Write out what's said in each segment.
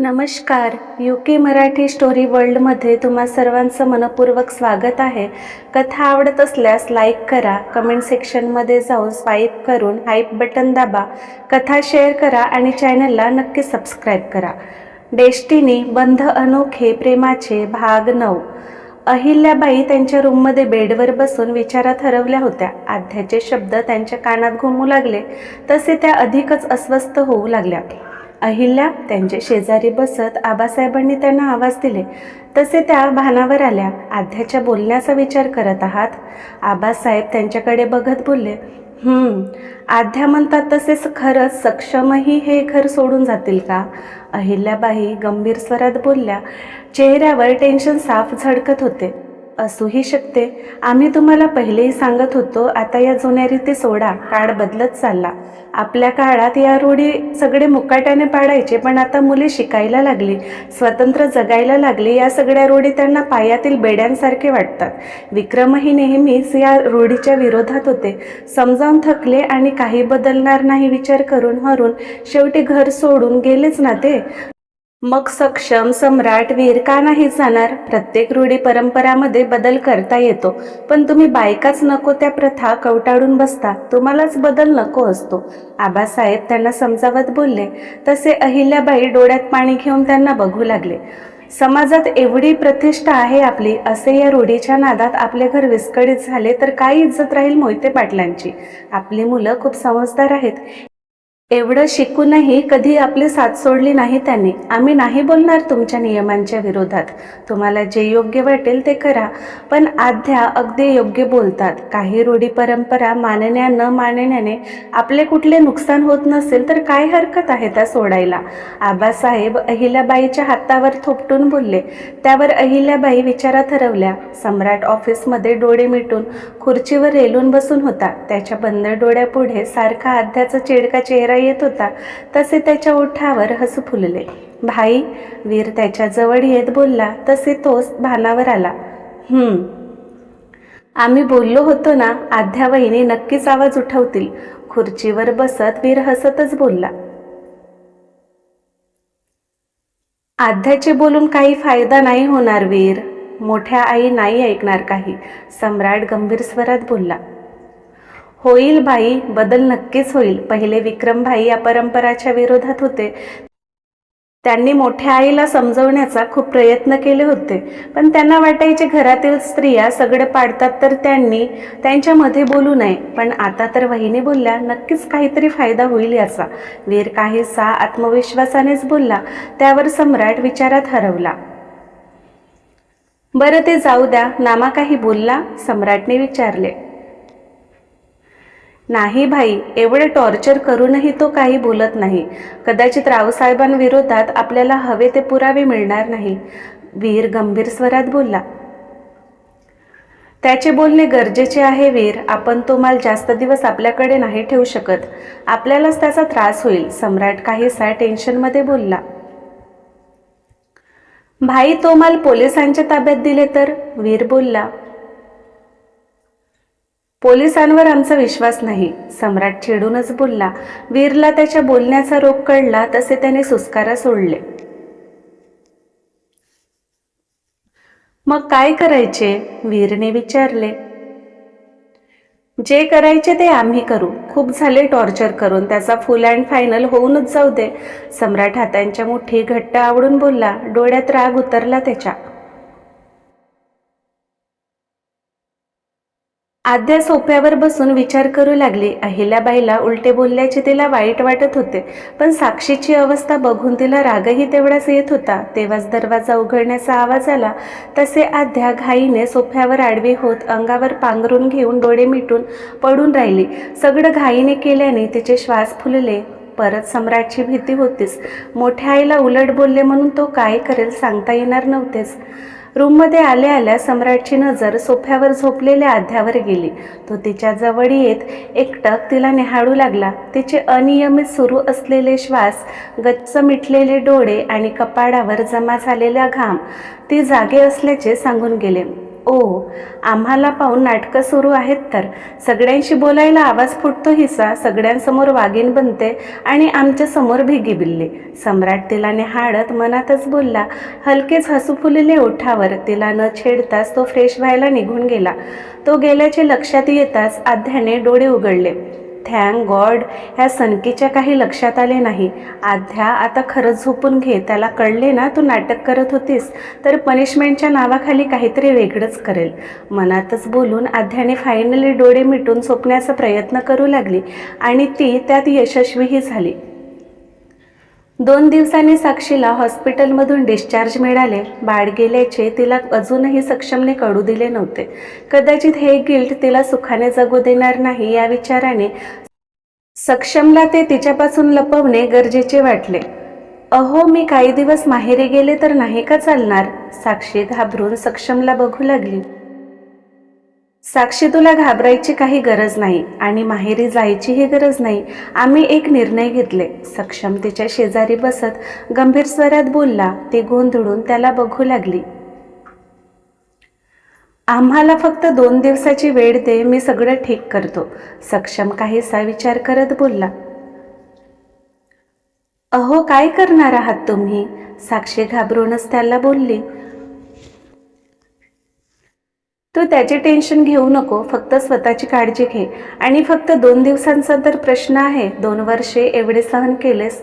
नमस्कार. U K Marathi story वर्ल्डमध्ये तुम्हा सर्वांचं मनपूर्वक स्वागत आहे. कथा आवडत असल्यास लाईक करा. कमेंट सेक्शनमध्ये जाऊन स्वाईप करून हाईप बटन दाबा. कथा शेअर करा आणि चॅनलला नक्की सबस्क्राईब करा. डेस्टिनी बंध अनोखे प्रेमाचे भाग नऊ. अहिल्याबाई त्यांच्या रूममध्ये बेडवर बसून विचारात हरवल्या होत्या. आध्याचे शब्द त्यांच्या कानात घुमू लागले. तसे त्या अधिकच अस्वस्थ होऊ लागल्या. अहिल्या त्यांच्या शेजारी बसत आबासाहेबांनी त्यांना आवाज दिले. तसे त्या भानावर आल्या. आध्याच्या बोलण्याचा विचार करत आहात. आबासाहेब त्यांच्याकडे बघत बोलले आध्या म्हणतात तसेच खरंच सक्षमही हे घर सोडून जातील का? अहिल्याबाई गंभीर स्वरात बोलल्या. चेहऱ्यावर टेन्शन साफ झडकत होते. असूही शकते. आम्ही तुम्हाला पहिलेही सांगत होतो आता या जुन्या रीती सोडा काळ बदलत चालला. आपल्या काळात या रूढी सगळे मुकाट्याने पाडायचे पण आता मुले शिकायला लागली स्वतंत्र जगायला लागली या सगळ्या रूढी त्यांना पायातील बेड्यांसारखे वाटतात. विक्रमही नेहमीच या रूढीच्या विरोधात होते. समजावून थकले आणि काही बदलणार नाही विचार करून हरून शेवटी घर सोडून गेलेच ना ते? मग सक्षम सम्राट वीर का नाही जाणार? प्रत्येक रूढी परंपरामध्ये बदल करता येतो. पण तुम्ही बायकाच नको त्या प्रथा कवटाळून बसता. तुम्हालाच बदल नको असतो. आबासाहेब त्यांना समजावत बोलले. तसे अहिल्याबाई डोळ्यात पाणी घेऊन त्यांना बघू लागले. समाजात एवढी प्रतिष्ठा आहे आपली असे या रूढीच्या नादात आपले घर विस्कळीत झाले तर काय इज्जत राहील मोहिते पाटलांची? आपली मुलं खूप समजदार आहेत. एवढं शिकूनही कधी आपली साथ सोडली नाही त्यांनी. आम्ही नाही बोलणार तुमच्या नियमांच्या विरोधात. तुम्हाला जे योग्य वाटेल ते करा. पण आध्या अगदी योग्य बोलतात. काही रूढी परंपरा मानण्या न मानण्याने आपले कुठले नुकसान होत नसेल तर काय हरकत आहे त्या सोडायला? आबासाहेब अहिल्याबाईच्या हातावर थोपटून बोलले. त्यावर अहिल्याबाई विचारात हरवल्या सम्राट ऑफिसमध्ये डोळे मिटून खुर्चीवर रेलून बसून होता. त्याच्या बंद डोळ्यापुढे सारखा आध्याचा चेडका चेहरा येत होता. तसे त्याच्या ओठावर हसू फुलले. भाई वीर त्याच्याजवळ येत बोलला. तसे तोच भानावर आला. हम्म. आम्ही बोललो होतो ना आध्या वहिनी नक्कीच आवाज उठवतील. खुर्चीवर बसत वीर हसतच बोलला. आध्याचे बोलून काही फायदा नाही होणार वीर. मोठ्या आई नाही ऐकणार काही. सम्राट गंभीर स्वरात बोलला. होईल भाई बदल नक्कीच होईल. पहिले विक्रमभाई या परंपराच्या विरोधात होते. त्यांनी मोठ्या आईला समजवण्याचा खूप प्रयत्न केले होते. पण त्यांना वाटायचे घरातील स्त्रिया सगळे पाडतात तर त्यांनी त्यांच्यामध्ये बोलू नये. पण आता तर वहिनी बोलल्या नक्कीच काहीतरी फायदा होईल याचा. वीर काहीसा आत्मविश्वासानेच बोलला. त्यावर सम्राट विचारात हरवला. बरं ते जाऊ द्या नामा काही बोलला? सम्राटने विचारले. नाही भाई एवढे टॉर्चर करूनही तो काही बोलत नाही. कदाचित रावसाहेबांविरोधात आपल्याला हवे ते पुरावे मिळणार नाही. वीर गंभीर स्वरात बोलला. त्याचे बोलणे गरजेचे आहे वीर आपण तो माल जास्त दिवस आपल्याकडे नाही ठेवू शकत. आपल्यालाच त्याचा त्रास होईल सम्राट काहीसा टेन्शनमध्ये बोलला. भाई तो माल पोलिसांच्या ताब्यात दिले तर? वीर बोलला. पोलिसांवर आमचा विश्वास नाही. सम्राट चिडूनच बोलला वीरला त्याच्या बोलण्याचा रोग कळला तसे त्याने सुस्कारा सोडले. मग काय करायचे? वीरने विचारले. जे करायचे ते आम्ही करू. खूप झाले टॉर्चर करून. त्याचा फुल अँड फायनल होऊनच जाऊ दे. सम्राट हातांच्या मुठी घट्ट आवडून बोलला डोळ्यात राग उतरला त्याच्या. आद्या सोफ्यावर बसून विचार करू लागली. अहिल्याबाईला उलटे बोलल्याचे तिला वाईट वाटत होते. पण साक्षीची अवस्था बघून तिला रागही तेवढाच येत होता. तेव्हाच दरवाजा उघडण्याचा आवाज आला. तसे आद्या घाईने सोफ्यावर आडवी होत अंगावर पांघरून घेऊन डोळे मिटून पडून राहिली. सगळं घाईने केल्याने तिचे श्वास फुलले. परत सम्राटची भीती होतीच. मोठ्या आईला उलट बोलले म्हणून तो काय करेल सांगता येणार नव्हतेच. रूममध्ये आल्या आल्या सम्राटची नजर सोफ्यावर झोपलेल्या आध्यावर गेली. तो तिच्या जवळ येत एकटक तिला निहाळू लागला. तिचे अनियमित सुरू असलेले श्वास गच्च मिटलेले डोळे आणि कपाडावर जमा झालेला घाम ती जागे असल्याचे सांगून गेले. ओ आम्हाला पाहून नाटकं सुरू आहेत तर. सगळ्यांशी बोलायला आवाज फुटतो हिसा. सगळ्यांसमोर वाघीण बनते आणि आमच्यासमोर भिगी बिल्ली. सम्राट तिला निहाळत मनातच बोलला हलकेच हसू फुलले ओठावर. तिला न छेडताच तो फ्रेश व्हायला निघून गेला. तो गेल्याचे लक्षात येताच आध्याने डोळे उघडले. थँक गॉड ह्या सनकीच्या काही लक्षात आले नाही. आध्या आता खरंच झोपून घे त्याला कळले ना तू नाटक करत होतीस तर पनिशमेंटच्या नावाखाली काहीतरी वेगळंच करेल. मनातच बोलून आध्याने फायनली डोळे मिटून झोपण्याचा प्रयत्न करू लागली आणि ती त्यात यशस्वीही झाली. दोन दिवसांनी साक्षीला हॉस्पिटलमधून डिस्चार्ज मिळाले. बाळ गेल्याचे तिला अजूनही सक्षमने कळू दिले नव्हते. कदाचित हे गिल्ट तिला सुखाने जगू देणार नाही या विचाराने सक्षमला ते तिच्यापासून लपवणे गरजेचे वाटले. अहो मी काही दिवस माहेरी गेले तर नाही का चालणार? साक्षी घाबरून सक्षमला बघू लागली. साक्षी तुला घाबरायची काही गरज नाही आणि माहेरी जायचीही गरज नाही. आम्ही एक निर्णय घेतले. सक्षम तिच्या शेजारी बसत गंभीर स्वरात बोलला. ती गोंधळून त्याला बघू लागली. आम्हाला फक्त दोन दिवसाची वेळ दे मी सगळं ठीक करतो. सक्षम काहीसा विचार करत बोलला. अहो काय करणार आहात तुम्ही? साक्षी घाबरूनच त्याला बोलली. तू त्याचे टेन्शन घेऊ नको फक्त स्वतःची काळजी घे. आणि फक्त दोन दिवसांचा तर प्रश्न आहे दोन वर्षे एवढे सहन केलेस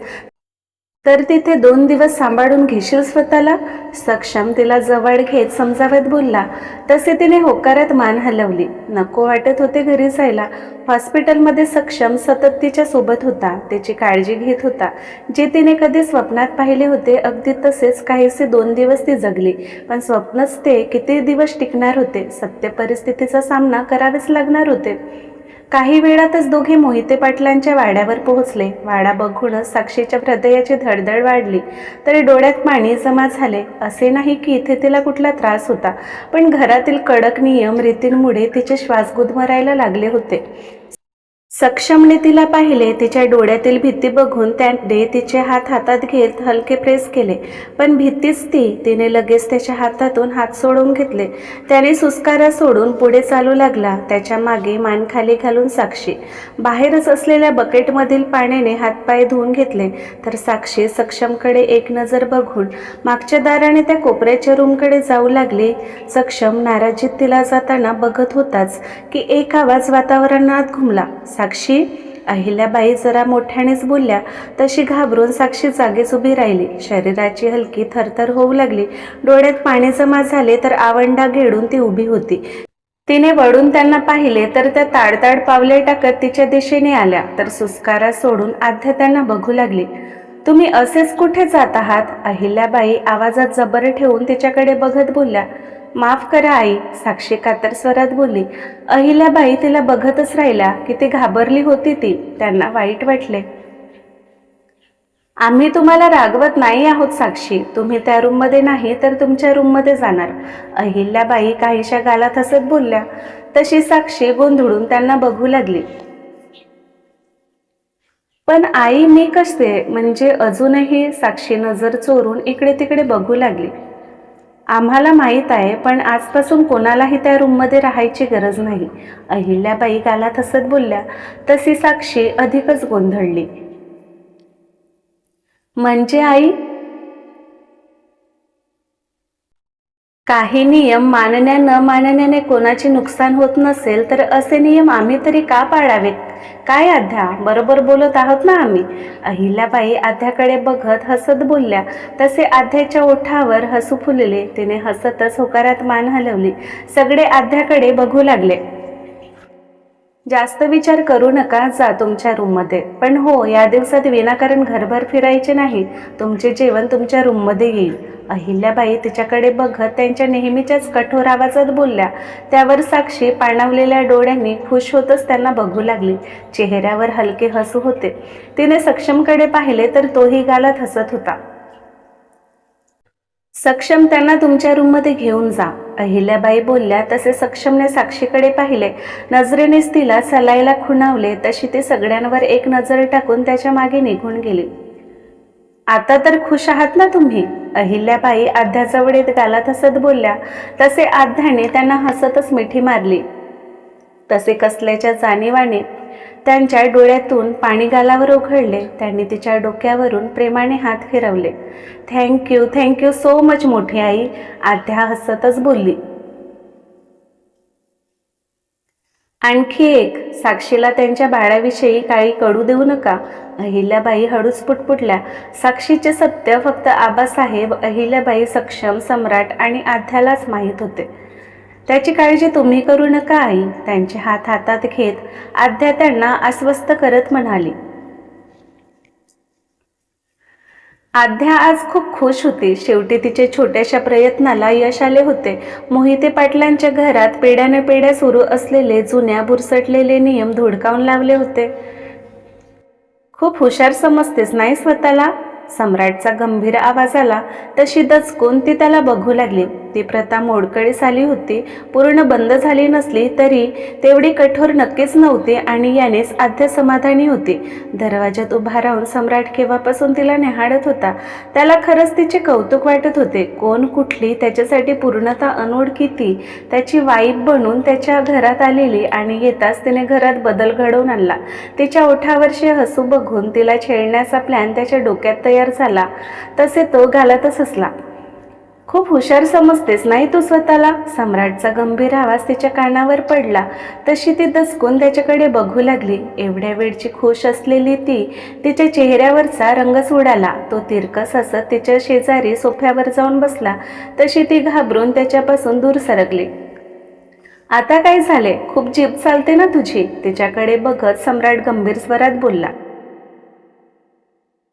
तर तिथे दोन दिवस सांभाळून घेशील स्वतःला? सक्षम तिला जवळ घेत समजावत बोलला. तसे तिने होकारात मान हलवली. नको वाटत होते घरी जायला. हॉस्पिटलमध्ये सक्षम सतत तिच्या सोबत होता. त्याची काळजी घेत होता. जे तिने कधी स्वप्नात पाहिले होते अगदी तसेच काहीसे दोन दिवस ती जगली. पण स्वप्नच ते किती दिवस टिकणार होते? सत्य परिस्थितीचा सामना करावेच लागणार होते. काही वेळातच दोघे मोहिते पाटलांच्या वाड्यावर पोहोचले. वाडा बघूनच साक्षीच्या हृदयाची धडधड वाढली. तरी डोळ्यात पाणी जमा झाले. असे नाही की इथे तिला कुठला त्रास होता पण घरातील कडक नियम रीतींमुळे तिचे श्वास गुदमरायला लागले होते. सक्षमने तिला पाहिले तिच्या डोळ्यातील भीती बघून त्याने तिचे हात हातात घेत हलके प्रेस केले. पण भीतीच ती तिने लगेच त्याच्या हातातून हात सोडून घेतले. त्याने सुस्कारा सोडून पुढे चालू लागला त्याच्यामागे मान खाली घालून साक्षी. बाहेरच असलेल्या बकेटमधील पाण्याने हातपाय धुवून घेतले तर साक्षी सक्षमकडे एक नजर बघून मागच्या दाराने त्या कोपऱ्याच्या रूमकडे जाऊ लागली. सक्षम नाराजीत तिला जाताना बघत होताच की एक आवाज वातावरणात घुमला. साक्षी. अहिल्याबाई जरा मोठ्यानेच बोलल्या तशी घाबरून साक्षी जागेच उभी राहिली. शरीराची हलकी थरथर होऊ लागली. डोळ्यात पाणी जमा झाले तर आवंडा घेडून ती उभी होती. तिने वळून त्यांना पाहिले तर त्या ताडताड पावले टाकत तिच्या दिशेने आल्या. तर सुस्कारा सोडून आध्या त्यांना बघू लागली. तुम्ही असेच कुठे जात आहात? अहिल्याबाई आवाजात जबर ठेवून तिच्याकडे बघत बोलल्या. माफ करा आई साक्षी कातर स्वरात बोलली. अहिल्याबाई तिला बघतच राहिल्या की ती घाबरली होती ती. त्यांना वाईट वाटले. आम्ही तुम्हाला रागवत नाही आहोत साक्षी. तुम्ही त्या रूममध्ये नाही तर तुमच्या रूममध्ये जाणार. अहिल्याबाई काहीशा गालात हसत बोलल्या. तशी साक्षी गोंधळून त्यांना बघू लागली. पण आई मी कसते म्हणजे अजूनही साक्षी नजर चोरून इकडे तिकडे बघू लागली. आम्हाला माहीत आहे पण आजपासून कोणालाही त्या रूममध्ये राहायची गरज नाही. अहिल्याबाई गालात हसत बोलल्या तशी साक्षी अधिकच गोंधळली. म्हणजे आई काही नियम मानण्या न मानण्याने कोणाचे नुकसान होत नसेल तर असे नियम आम्ही तरी का पाळावेत? काय आध्या बरोबर बोलत आहोत ना आम्ही? अहिल्याबाई आध्याकडे बघत हसत बोलल्या. तसे आध्याच्या ओठावर हसू फुलले. तिने हसतच होकारात मान हलवली. सगळे आध्याकडे बघू लागले. जास्त विचार करू नका जा तुमच्या रूममध्ये. पण हो या दिवसात विनाकारण घरभर फिरायचे नाही. तुमचे जेवण तुमच्या रूममध्ये येईल. अहिल्याबाई तिच्याकडे बघत त्यांच्या नेहमीच्याच कठोर आवाजात बोलल्या. त्यावर साक्षी पाणावलेल्या डोळ्यांनी खुश होतच त्यांना बघू लागली. चेहऱ्यावर हलके हसू होते. तिने सक्षमकडे पाहिले तर तोही गालात हसत होता. सक्षम त्यांना तुमच्या रूममध्ये घेऊन जा. अहिल्याबाई बोलल्या तसे सक्षमने साक्षीकडे पाहिले. नजरेनेच तिला सलाईला खुणावले तशी ती सगळ्यांवर एक नजर टाकून त्याच्यामागे निघून गेली. आता तर खुश आहात ना तुम्ही? अहिल्याबाई आध्याजवळ येत गालात हसत बोलल्या. तसे आध्याने त्यांना हसतच मिठी मारली. तसे कसल्याच्या जाणीवाने त्यांच्या डोळ्यातून पाणी गालावर उघडले. त्यांनी तिच्या डोक्यावरून प्रेमाने हात फिरवले. थँक्यू थँक्यू सो मच मोठी आई आध्या हसतच बोलली. आणखी एक साक्षीला त्यांच्या बाळाविषयी काही कळू देऊ नका. अहिल्याबाई हळूच पुटपुटल्या. साक्षीचे सत्य फक्त आबासाहेब अहिल्याबाई सक्षम सम्राट आणि आध्यालाच माहीत होते. त्याची काळजी तुम्ही करू नका आई त्यांचे हात हातात घेत आध्या त्यांना अस्वस्थ करत म्हणाली. आध्या आज खूप खुश होती. शेवटी तिचे छोट्याशा प्रयत्नाला यश आले होते. मोहिते पाटलांच्या घरात पेढ्याने पेढ्या सुरू असलेले जुन्या बुरसटलेले नियम धुडकावून लावले होते. खूप हुशार समजतेस नाही स्वतःला? सम्राटचा गंभीर आवाज आला. तशी दचकून ती त्याला बघू लागली. ती प्रथा मोडकळीस आली होती. पूर्ण बंद झाली नसली तरी तेवढी कठोर नक्कीच नव्हती आणि यानेच आद्य समाधानी होती. दरवाजात उभा राहून सम्राट केव्हापासून तिला निहाळत होता? त्याला खरंच तिचे कौतुक वाटत होते. कोण कुठली त्याच्यासाठी पूर्णता अनोळखी ती त्याची वाईब बनून त्याच्या घरात आलेली आणि येताच तिने घरात बदल घडवून आणला. तिच्या ओठावरशी हसू बघून तिला छेडण्याचा प्लॅन त्याच्या डोक्यात तयार झाला. तसे तो घालतच असला खूप हुशार समजतेस नाही तू स्वतःला? सम्राटचा गंभीर आवाज तिच्या कानावर पडला. तशी ती दसकून त्याच्याकडे बघू लागली. एवढ्या वेळची खुश असलेली ती तिच्या चेहऱ्यावरचा रंगच उडाला तो तिरकस असत तिच्या शेजारी सोफ्यावर जाऊन बसला. तशी ती घाबरून त्याच्यापासून दूर सरकली. आता काय झाले? खूप जीभ चालते ना तुझी? तिच्याकडे बघत सम्राट गंभीर स्वरात बोलला.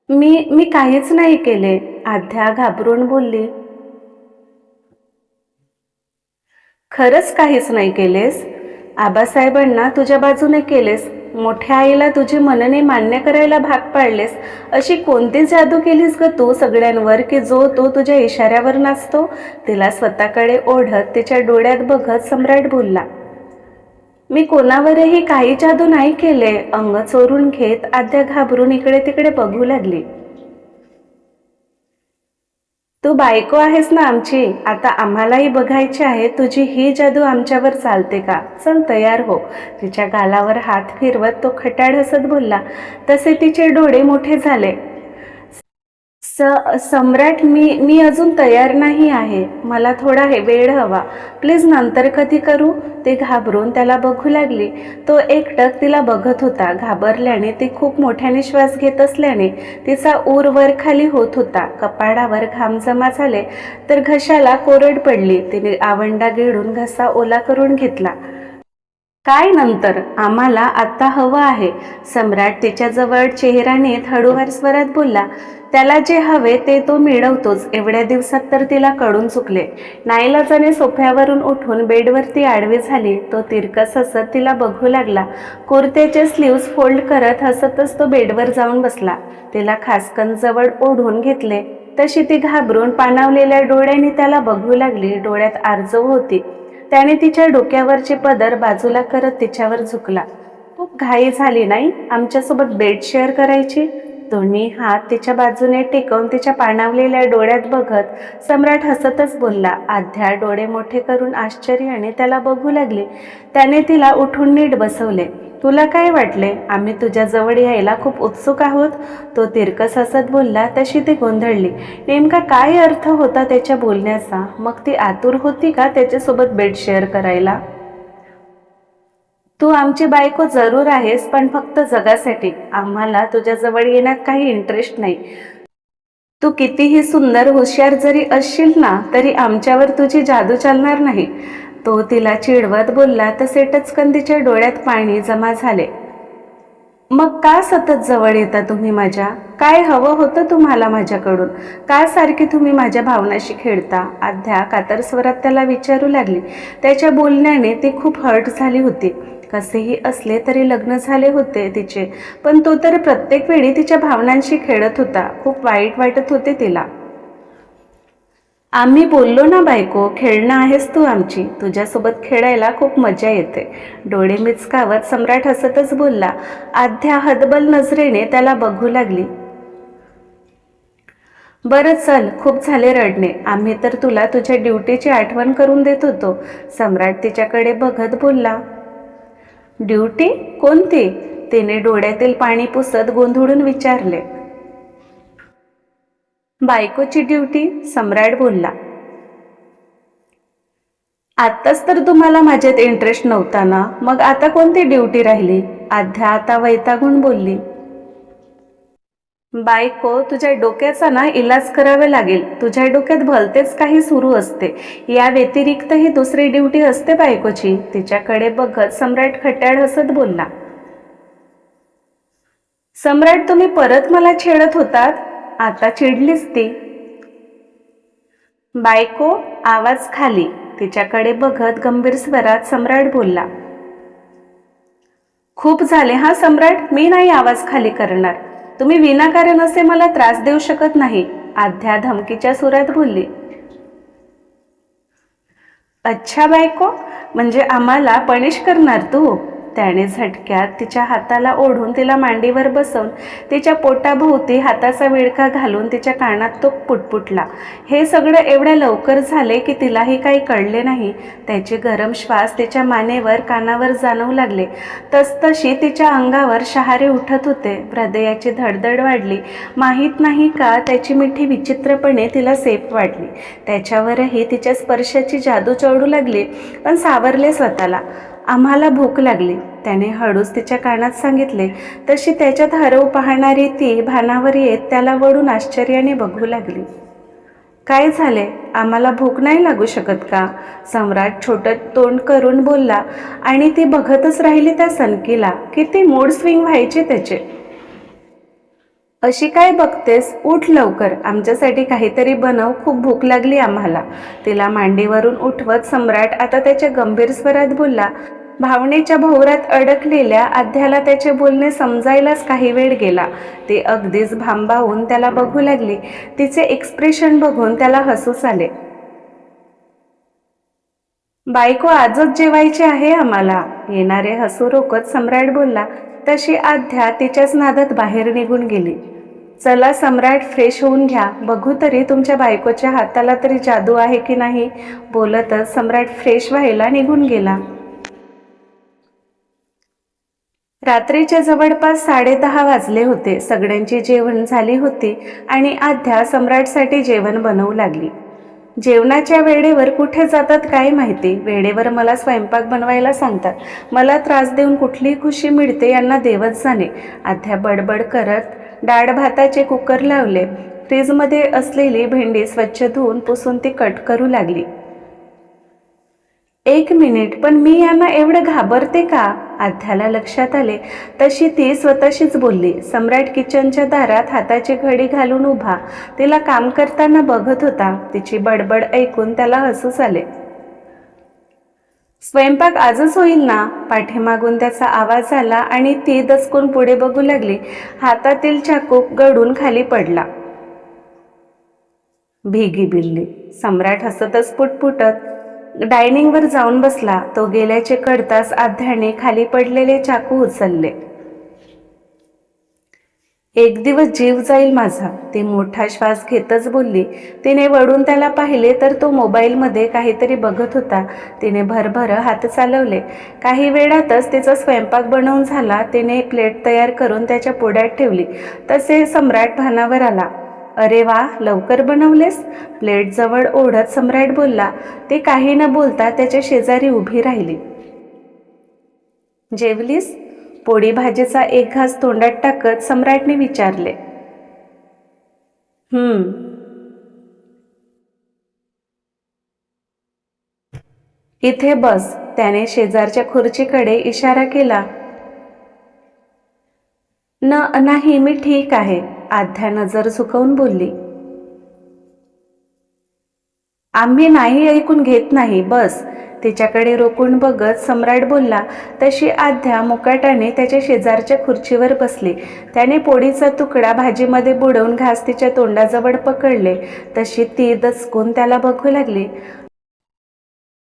मी मी काहीच नाही केले. आध्या घाबरून बोलली. खरंच काहीच नाही केलेस? आबासाहेबांना तुझ्या बाजूने केलेस? मोठ्या आईला तुझी मनने मान्य करायला भाग पाडलेस? अशी कोणती जादू केलीस ग तू सगळ्यांवर की जो तो तुझ्या इशाऱ्यावर नाचतो? तिला स्वतःकडे ओढत तिच्या डोळ्यात बघत सम्राट बोलला मी कोणावरही काही जादू नाही केले. अंग चोरून घेत आद्या घाबरून इकडे तिकडे बघू लागली. तू बायको आहेस ना आमची. आता आम्हालाही बघायची आहे तुझी ही जादू आमच्यावर चालते का? चल तयार हो. तिच्या गालावर हात फिरवत तो खटाड हसत बोलला. तसे तिचे डोळे मोठे झाले. स सम्राट मी मी अजून तयार नाही आहे. मला थोडा हे वेळ हवा. प्लीज नंतर कधी करू? ते घाबरून त्याला बघू लागली. तो एकटक तिला बघत होता. घाबरल्याने ती खूप मोठ्याने श्वास घेत असल्याने तिचा ऊर वर खाली होत होता. कपाडावर घाम जमा झाले तर घशाला कोरड पडली. तिने आवंडा गिळून घसा ओला करून घेतला. काय नंतर? आम्हाला आता हवं आहे. सम्राट तिच्याजवळ चेहरा नेत हळूवार स्वरात बोलला त्याला जे हवे ते तो मिळवतोच. एवढ्या दिवसात तर तिला कळून चुकले. नाईलाजाने सोफ्यावरून उठून बेडवरती आडवी झाली. तो तिरकस हसत तिला बघू लागला. कुर्त्याचे स्लीव्स फोल्ड करत हसतच तो बेडवर जाऊन बसला. तिला खासकन जवळ ओढून घेतले. तशी ती घाबरून पाणावलेल्या डोळ्यांनी त्याला बघू लागली. डोळ्यात आर्जव होती. त्याने तिच्या डोक्यावरचे पदर बाजूला करत तिच्यावर झुकला. खूप घाई झाली नाही? आमच्यासोबत बेड शेअर करायची? दोन्ही हात तिच्या बाजूने टेकवून तिच्या पाणावलेल्या डोळ्यात बघत सम्राट हसतच बोलला. आध्या डोळे मोठे करून आश्चर्याने त्याला बघू लागले. त्याने तिला उठून नीट बसवले. तुला काय वाटले? आम्ही तुझ्याजवळ यायला खूप उत्सुक आहोत. तो तिरकस हसत बोलला. तशी ती गोंधळली. नेमका काय अर्थ होता त्याच्या बोलण्याचा? मग ती आतुर होती का त्याच्यासोबत बेड शेअर करायला? तू आमची बायको जरूर आहेस पण फक्त जगासाठी. आम्हाला तुझ्याजवळ येण्यात काही इंटरेस्ट नाही. तू कितीही सुंदर हुशार जरी असशील ना तरी आमच्यावर तुझी जादू चालणार नाही. तो तिला चिडवत बोलला तसे टचकंदीच्या डोळ्यात पाणी जमा झाले. मग का सतत जवळ येता तुम्ही माझ्या? काय हवं होतं तुम्हाला माझ्याकडून? का सारखी तुम्ही माझ्या भावनाशी खेळता? अध्या कातर स्वरात त्याला विचारू लागली. त्याच्या बोलण्याने ती खूप हर्ट झाली होती. कसेही असले तरी लग्न झाले होते तिचे. पण तो तर प्रत्येक वेळी तिच्या भावनांशी खेळत होता. खूप वाईट वाटत होते तिला. आम्ही बोललो ना बायको खेळणं आहेस तू आमची. तुझ्यासोबत खेळायला खूप मजा येते. डोळे मिचकावत सम्राट हसतच बोलला. आध्या हदबल नजरेने त्याला बघू लागली. बरं चल खूप झाले रडणे. आम्ही तर तुला तुझ्या ड्युटीची आठवण करून देत होतो. सम्राट तिच्याकडे बघत बोलला. ड्युटी कोणती? तिने डोळ्यातील पाणी पुसत गोंधळून विचारले. बायकोची ड्युटी? सम्राट बोलला. आत्ताच तर तुम्हाला माझ्यात इंटरेस्ट नव्हता ना? मग आता कोणती ड्युटी राहिली? आध्या आता वैतागून बोलली. बायको तुझ्या डोक्याचा ना इलाज करावे लागेल. तुझ्या डोक्यात भलतेच काही सुरू असते. या व्यतिरिक्त ही दुसरी ड्युटी असते बायकोची. तिच्याकडे बघत सम्राट खट्याळ हसत बोलला. सम्राट तुम्ही परत मला छेडत होतात? आता चिडलीच ती. बायको आवाज खाली. तिच्याकडे बघत गंभीर स्वरात सम्राट बोलला. खूप झाले हा सम्राट? मी नाही आवाज खाली करणार. तुम्ही विनाकारण असे मला त्रास देऊ शकत नाही. आध्या धमकीच्या सुरात बोलली. अच्छा बायको म्हणजे आम्हाला पनिश करणार तू? त्याने झटक्यात तिच्या हाताला ओढून तिला मांडीवर बसवून तिच्या पोटाभोवती हाताचा विळखा घालून तिच्या कानात तो पुटपुटला. हे सगळं एवढ्या लवकर झाले की तिलाही काही कळले नाही. त्याचे गरम श्वास तिच्या मानेवर कानावर जाणवू लागले. तसतशी तिच्या अंगावर शहारे उठत होते. हृदयाची धडधड वाढली. माहीत नाही का त्याची मिठी विचित्रपणे तिला सेफ वाटली त्याच्यावरही तिच्या स्पर्शाची जादू चढू लागली पण सावरले स्वतःला. आम्हाला भूक लागली. त्याने हळूच तिच्या कानात सांगितले तशी त्याच्यात हरव पाहणारी ती भानावर येत त्याला वळून आश्चर्याने बघू लागली. काय झाले? आम्हाला भूक नाही लागू शकत का? सम्राट छोटं तोंड करून बोलला आणि ती बघतच राहिली त्या सनकीला. किती मूड स्विंग व्हायचे त्याचे. अशी काय बघतेस? उठ लवकर. आमच्यासाठी काहीतरी बनव. खूप भूक लागली आम्हाला. तिला मांडीवरून उठवत सम्राट आता त्याच्या गंभीर स्वरात बोलला भावनेच्या भोवरात अडकलेल्या आध्याला त्याचे बोलणे समजायलाच काही वेळ गेला. ते अगदीच भांबावून त्याला बघू लागली. तिचे एक्सप्रेशन बघून त्याला हसूच आले. बायको आजच जेवायचे आहे आम्हाला. येणारे हसू रोखत सम्राट बोलला. तशी आध्या तिच्याच नादात बाहेर निघून गेली. चला सम्राट फ्रेश होऊन घ्या. बघू तरी तुमच्या बायकोच्या हाताला तरी जादू आहे की नाही? बोलतच सम्राट फ्रेश व्हायला निघून गेला. रात्रीच्या जवळपास साडेदहा वाजले होते. सगळ्यांची जेवण झाली होती आणि आध्या सम्राटसाठी जेवण बनवू लागली. जेवणाच्या वेळेवर कुठे जातात काय माहिती? वेळेवर मला स्वयंपाक बनवायला सांगतात. मला त्रास देऊन कुठली खुशी मिळते यांना देवच जाणे. आध्या बडबड करत डाळ भाताचे कुकर लावले. फ्रीजमध्ये असलेली भेंडी स्वच्छ धुवून पुसून ती कट करू लागली. एक मिनिट पण मी यांना एवढं घाबरते का? आध्याला लक्षात आले. तशी ती स्वतःशीच बोलली. सम्राट किचनच्या दारात हाताची घडी घालून उभा. तिला काम करताना बघत होता. तिची बडबड ऐकून त्याला हसूच आले. स्वयंपाक आजच होईल ना? पाठीमागून त्याचा आवाज आला आणि ती दचकून पुढे बघू लागली. हातातील चाकू गडून खाली पडला. भिगी बिल्ली. सम्राट हसतच पुटपुटत डायनिंगवर जाऊन बसला. तो गेल्याचे कळताच आध्याने खाली पडलेले चाकू उचलले. एक दिवस जीव जाईल माझा ती मोठा श्वास घेतच बोलली. तिने वळून त्याला पाहिले तर तो मोबाईलमध्ये काहीतरी बघत होता. तिने भरभर हात चालवले. काही वेळातच तिचा स्वयंपाक बनवून झाला. तिने प्लेट तयार करून त्याच्या पुढ्यात ठेवली. तसे सम्राट भानावर आला. अरे वा लवकर बनवलेस? प्लेटजवळ ओढत सम्राट बोलला ते काही न बोलता त्याच्या शेजारी उभी राहिली. जेवलीस? पोळी भाजीचा एक घास तोंडात टाकत सम्राटने विचारले. हम्म. इथे बस. त्याने शेजारच्या खुर्चीकडे इशारा केला. न नाही मी ठीक आहे. आध्या नजर झुकवून बोलली. आम्ही नाही ऐकून घेत नाही बस. तिच्याकडे रोखून बघत सम्राट बोलला तशी आध्या मुकाटाने त्याच्या शेजारच्या खुर्चीवर बसली. त्याने पोळीचा तुकडा भाजीमध्ये बुडवून घास तिच्या तोंडाजवळ पकडले. तशी ती दचकून त्याला बघू लागली.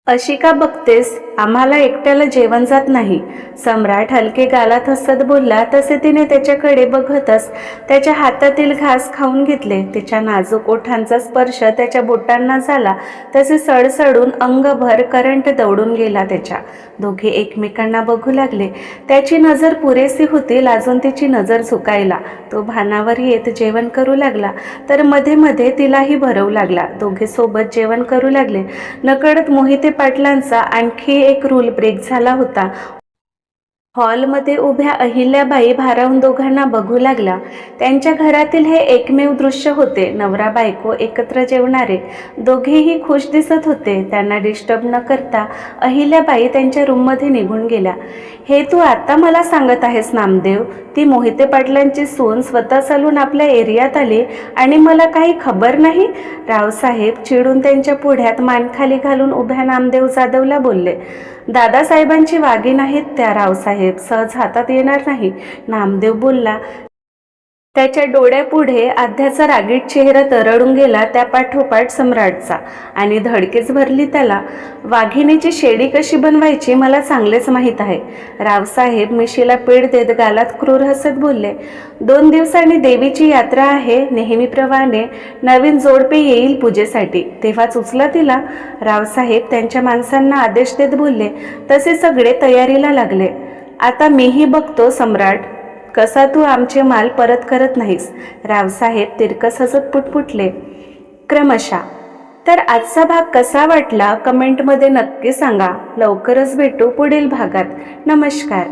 अशी का बघतेस? आम्हाला एकट्याला जेवण जात नाही. सम्राट हलके गालात हसत बोलला तसे तिने त्याच्याकडे बघतच त्याच्या हातातील घास खाऊन घेतले. तिच्या नाजूक ओठांचा स्पर्श त्याच्या बोटांना झाला. तसे सडसडून अंगभर करंट दौडून गेला त्याच्या. दोघे एकमेकांना बघू लागले. त्याची नजर पुरेसी होती लाजून तिची नजर झुकायला. तो भानावर येत जेवण करू लागला. तर मध्ये मध्ये तिलाही भरवू लागला. दोघे सोबत जेवण करू लागले. नकळत मोहिते पाटलांचा आणखी एक रूल ब्रेक झाला होता. हॉलमध्ये उभ्या अहिल्याबाई भारावून दोघांना बघू लागला त्यांच्या घरातील हे एकमेव दृश्य होते. नवरा बायको एकत्र जेवणारे. दोघेही खुश दिसत होते. त्यांना डिस्टर्ब न करता अहिल्याबाई त्यांच्या रूममध्ये निघून गेल्या. हे तू आता मला सांगत आहेस नामदेव? ती मोहिते पाटलांची सून स्वतः चालून आपल्या एरियात आली आणि मला काही खबर नाही? रावसाहेब चिडून त्यांच्या पुढ्यात मानखाली घालून उभ्या नामदेव जाधवला बोलले. दादासाहेबांची वागीण आहेत त्या रावसाहेब सहज हातात येणार नाही. नामदेव बोलला त्याच्या डोळ्यापुढे आध्याचा रागीट चेहरा तरळून गेला त्या पाठोपाठ सम्राटचा. आणि धडकेच भरली त्याला वाघिणीची शेडी कशी बनवायची मला चांगलेच माहीत आहे. रावसाहेब मिशीला पीड देत गालात क्रूर हसत बोलले दोन दिवसांनी देवीची यात्रा आहे नेहमीप्रमाणे नवीन जोडपे येईल पूजेसाठी. तेव्हाच उचला तिला. रावसाहेब त्यांच्या माणसांना आदेश देत बोलले तसे सगळे तयारीला लागले. आता मीही बघतो सम्राट. कसा तू आमचे माल परत करत नाहीस? रावसाहेब तिरकस हसत पुटपुटले. क्रमशः. तर आजचा भाग कसा वाटला? कमेंटमध्ये नक्की सांगा. लवकरच भेटू पुढील भागात. नमस्कार.